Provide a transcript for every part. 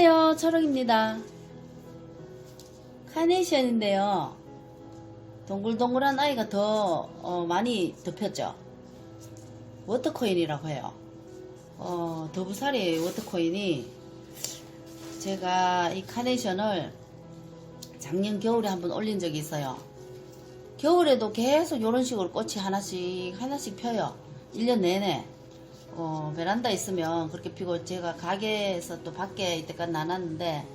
짠! 안녕하세요. 철옥입니다. 카네이션인데요. 동글동글한 아이가 더 어, 많이 덮였죠. 워터코인이라고 해요. 어, 더부살이 워터코인이 제가 이 카네이션을 작년 겨울에 한번 올린 적이 있어요. 겨울에도 계속 이런 식으로 꽃이 하나씩 하나씩 펴요. 1년 내내. 어, 베란다 있으면 그렇게 피고 제가 가게에서 또 밖에 이때까지 나눴는데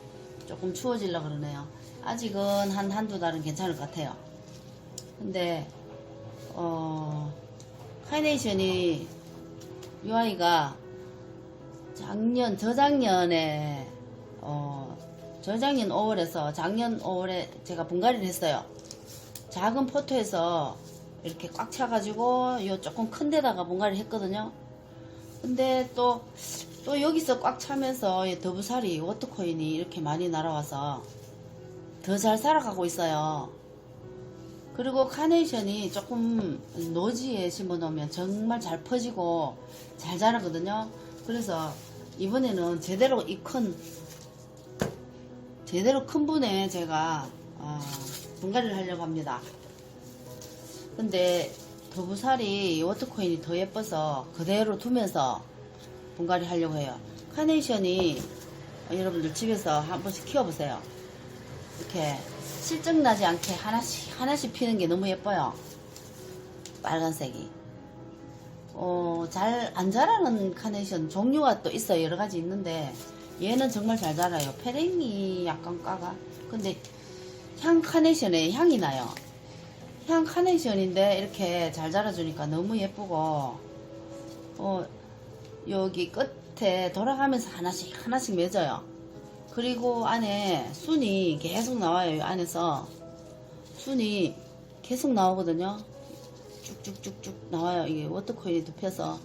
조금 추워질라 그러네요. 아직은 한 한두 달은 괜찮을 것 같아요. 근데 어, 카이네이션이 이 아이가 작년 저작년에 어, 저작년 5월에서 작년 5월에 제가 분갈이를 했어요. 작은 포트에서 이렇게 꽉 차가지고 요 조금 큰 데다가 분갈이를 했거든요. 근데 또, 또 여기서 꽉 차면서 이 더부살이 워터코인이 이렇게 많이 날아와서 더 잘 살아가고 있어요. 그리고 카네이션이 조금 노지에 심어 놓으면 정말 잘 퍼지고 잘 자라거든요. 그래서 이번에는 제대로 이 큰, 제대로 큰 분에 제가, 어, 분갈이를 하려고 합니다. 근데 더부살이 워터코인이 더 예뻐서 그대로 두면서 분갈이 하려고 해요. 카네이션이 여러분들 집에서 한 번씩 키워보세요. 이렇게 실증 나지 않게 하나씩 하나씩 피는 게 너무 예뻐요. 빨간색이. 어, 잘 안 자라는 카네이션 종류가 또 있어요. 여러 가지 있는데 얘는 정말 잘 자라요. 페랭이 약간 까가. 근데 향 카네이션에 향이 나요. 향 카네이션인데 이렇게 잘 자라주니까 너무 예쁘고 어 여기 끝에 돌아가면서 하나씩 하나씩 맺어요. 그리고 안에 순이 계속 나와요 이 안에서. 순이 계속 나오거든요. 쭉쭉쭉쭉 나와요. 이게 워터코인이 덮여서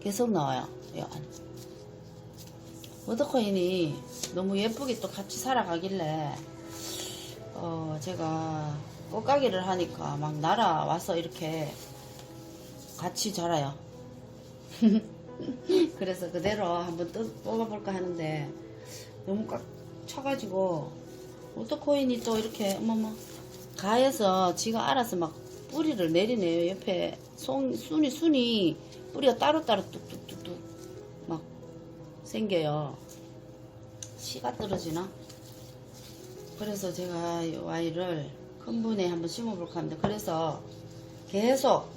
계속 나와요 이 안에. 워터코인이 너무 예쁘게 또 같이 살아가길래 어 제가 꽃가게를 하니까 막 날아와서 이렇게 같이 자라요. 그래서 그대로 한번 뜯, 뽑아볼까 하는데 너무 꽉 차가지고 오토코인이 또 이렇게 어머머 가에서 지가 알아서 막 뿌리를 내리네요. 옆에 송, 순이 순이 뿌리가 따로따로 뚝뚝뚝뚝 막 생겨요. 씨가 떨어지나? 그래서 제가 이 아이를 큰 분에 한번 심어볼까 합니다. 그래서 계속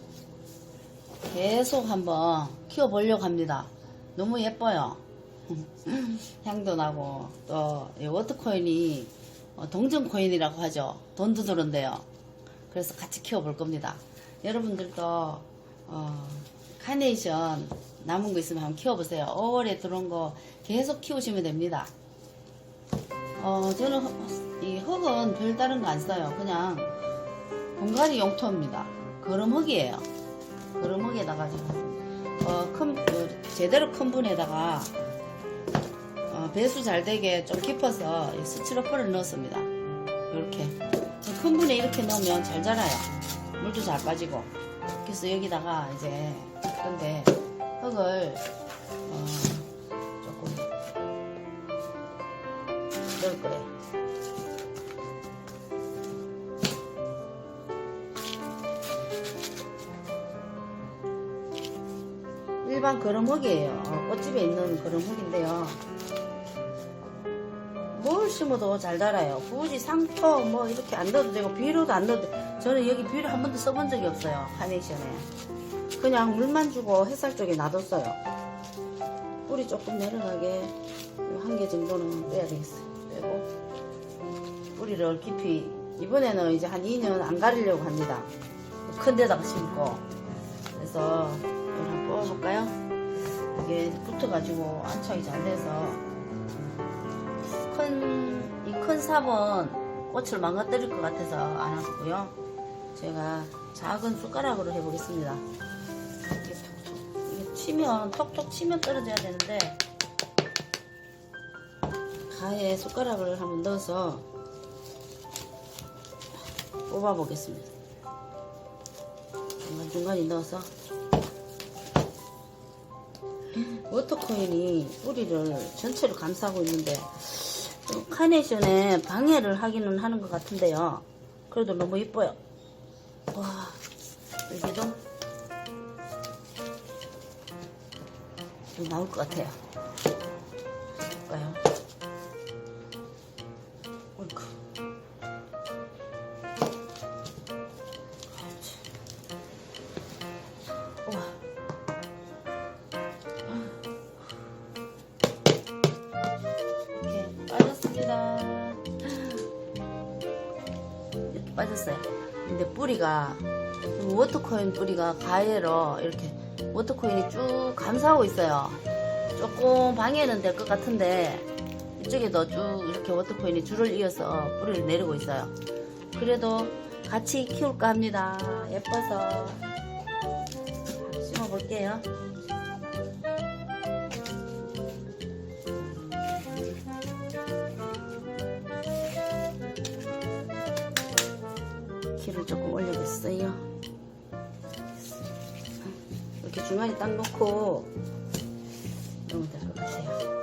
계속 한번 키워보려고 합니다. 너무 예뻐요. 향도 나고 또이 워터코인이 어, 동전코인이라고 하죠. 돈 두드런데요. 그래서 같이 키워볼 겁니다. 여러분들도 어, 카네이션 남은 거 있으면 한번 키워보세요. 5월에 들어온 거 계속 키우시면 됩니다. 어, 저는 흙- 이 흙은 별다른 거 안 써요. 그냥 분갈이 용토입니다. 거름흙이에요. 거름흙에다가 어, 큰, 그, 제대로 큰 분에다가 어, 배수 잘 되게 좀 깊어서 이 스티로폼을 넣었습니다. 이렇게 큰 분에 이렇게 넣으면 잘 자라요. 물도 잘 빠지고. 그래서 여기다가 이제 근데 흙을 어, 조금 넣을 거예요. 일반 거름흙이에요. 어, 꽃집에 있는 거름흙인데요. 뭘 심어도 잘 자라요. 굳이 상토 뭐 이렇게 안 넣어도 되고 비료도 안 넣어도 돼. 저는 여기 비료 한 번도 써본 적이 없어요. 카네이션에. 그냥 물만 주고 햇살 쪽에 놔뒀어요. 뿌리 조금 내려가게 한 개 정도는 빼야 되겠어요. 빼고 뿌리를 깊이 이번에는 이제 한 2년 안 가리려고 합니다. 큰 데다가 심고 그래서 뽑아볼까요? 이게 붙어가지고 안착이 잘 돼서 큰, 이 큰 삽은 꽃을 망가뜨릴 것 같아서 안 하고요. 제가 작은 숟가락으로 해보겠습니다. 이게 톡톡, 이게 치면, 톡톡 치면 떨어져야 되는데, 가에 숟가락을 한번 넣어서 뽑아보겠습니다. 중간중간에 넣어서 워터코인이 뿌리를 전체로 감싸고 있는데 좀 카네이션에 방해를 하기는 하는 것 같은데요. 그래도 너무 이뻐요. 와, 이게 좀, 좀 나올 것 같아요. 이렇게 빠졌어요. 근데 뿌리가 워터코인 뿌리가 가해로 이렇게 워터코인이 쭉 감싸고 있어요. 조금 방해는 될 것 같은데 이쪽에도 쭉 이렇게 워터코인이 줄을 이어서 뿌리를 내리고 있어요. 그래도 같이 키울까 합니다. 예뻐서 심어 볼게요. 키를 조금 올려줬어요. 이렇게 중간에 딱 놓고 넣으면 될 것 같아요.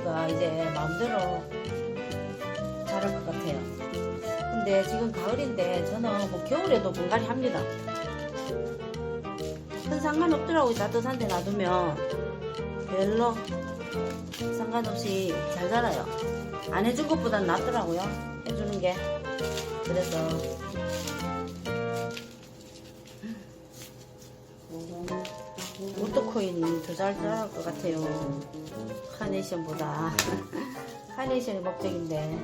우리가 이제 마음대로 자랄 것 같아요. 근데 지금 가을인데 저는 뭐 겨울에도 분갈이 합니다. 큰 상관없더라고요. 따뜻한 데 놔두면 별로 상관없이 잘 자라요. 안 해준 것보단 낫더라고요. 해주는 게. 그래서 오토코인이 더 잘 자랄 것 같아요. 카네이션보다. 카네이션이 목적인데.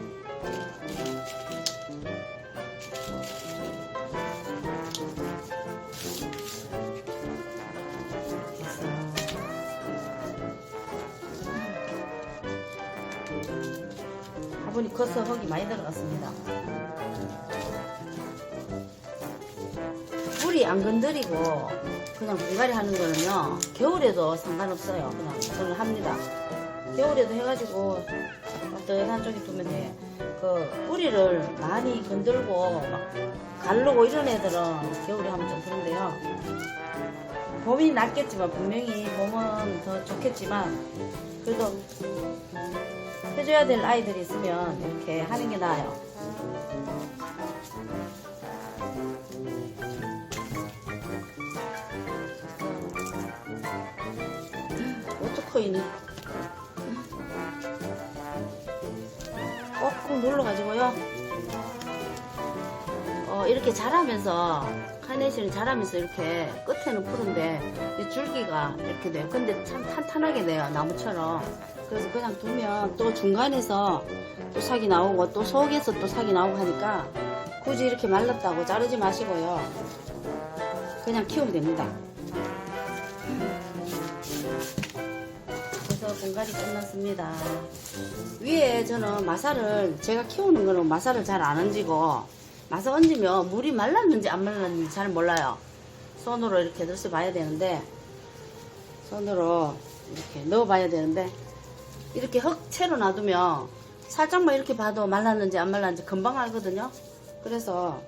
화분이 커서 흙이 많이 들어갔습니다. 뿌리 안 건드리고 그냥 분갈이 하는 거는요 겨울에도 상관없어요. 그냥 저는 합니다. 겨울에도 해가지고 따뜻한 쪽에 두면 돼 그 뿌리를 많이 건들고 막 가르고 이런 애들은 겨울에 하면 좀 그런데요. 봄이 낫겠지만 분명히 봄은 더 좋겠지만 그래도 해줘야 될 아이들이 있으면 이렇게 하는 게 나아요 눌러가지고요. 어, 이렇게 자라면서 카네이션이 자라면서 이렇게 끝에는 푸른데 이 줄기가 이렇게 돼요. 근데 참 탄탄하게 돼요. 나무처럼. 그래서 그냥 두면 또 중간에서 또 sak이 나오고 또 속에서 또 sak이 나오고 하니까 굳이 이렇게 말랐다고 자르지 마시고요. 그냥 키우면 됩니다. 분갈이 끝났습니다. 위에 저는 마사를 제가 키우는 거는 마사를 잘 안 얹고 마사 얹으면 물이 말랐는지 안 말랐는지 잘 몰라요. 손으로 이렇게 넣어서 봐야 되는데 손으로 이렇게 넣어 봐야 되는데 이렇게 흙채로 놔두면 살짝만 이렇게 봐도 말랐는지 안 말랐는지 금방 알거든요. 그래서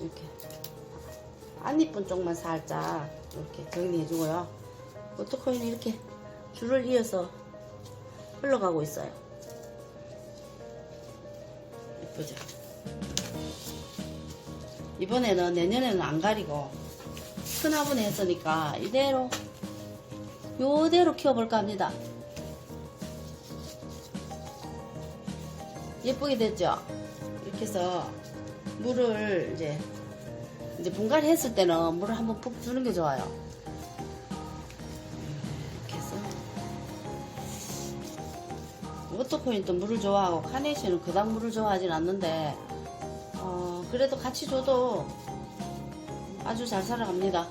이렇게 안 이쁜 쪽만 살짝 이렇게 정리해주고요. 오토코인이 이렇게 줄을 이어서 흘러가고 있어요. 예쁘죠? 이번에는 내년에는 안 가리고 큰 화분에 했으니까 이대로 요대로 키워볼까 합니다. 예쁘게 됐죠? 이렇게 해서 물을 이제 이제 분갈이 했을 때는 물을 한번 푹 주는 게 좋아요. 워터코인도 물을 좋아하고 카네이션은 그닥 물을 좋아하진 않는데 어, 그래도 같이 줘도 아주 잘 살아갑니다.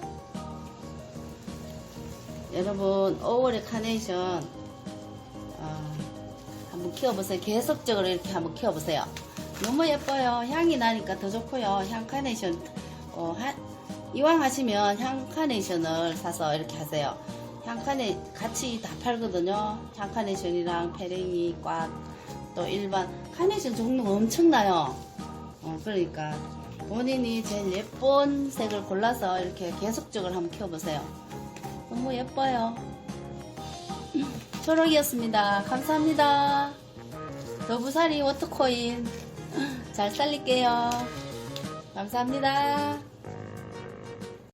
여러분 5월의 카네이션 어, 한번 키워보세요. 계속적으로 이렇게 한번 키워보세요. 너무 예뻐요. 향이 나니까 더 좋고요. 향 카네이션 어, 하- 이왕 하시면 향 카네이션을 사서 이렇게 하세요. 향 카네 같이 다 팔거든요. 향 카네이션이랑 페랭이 꽉 또 일반 카네이션 종류가 엄청나요. 어, 그러니까 본인이 제일 예쁜 색을 골라서 이렇게 계속적으로 한번 키워보세요. 너무 예뻐요. 초록이었습니다. 감사합니다. 너부사리 워터코인 잘 살릴게요. 감사합니다.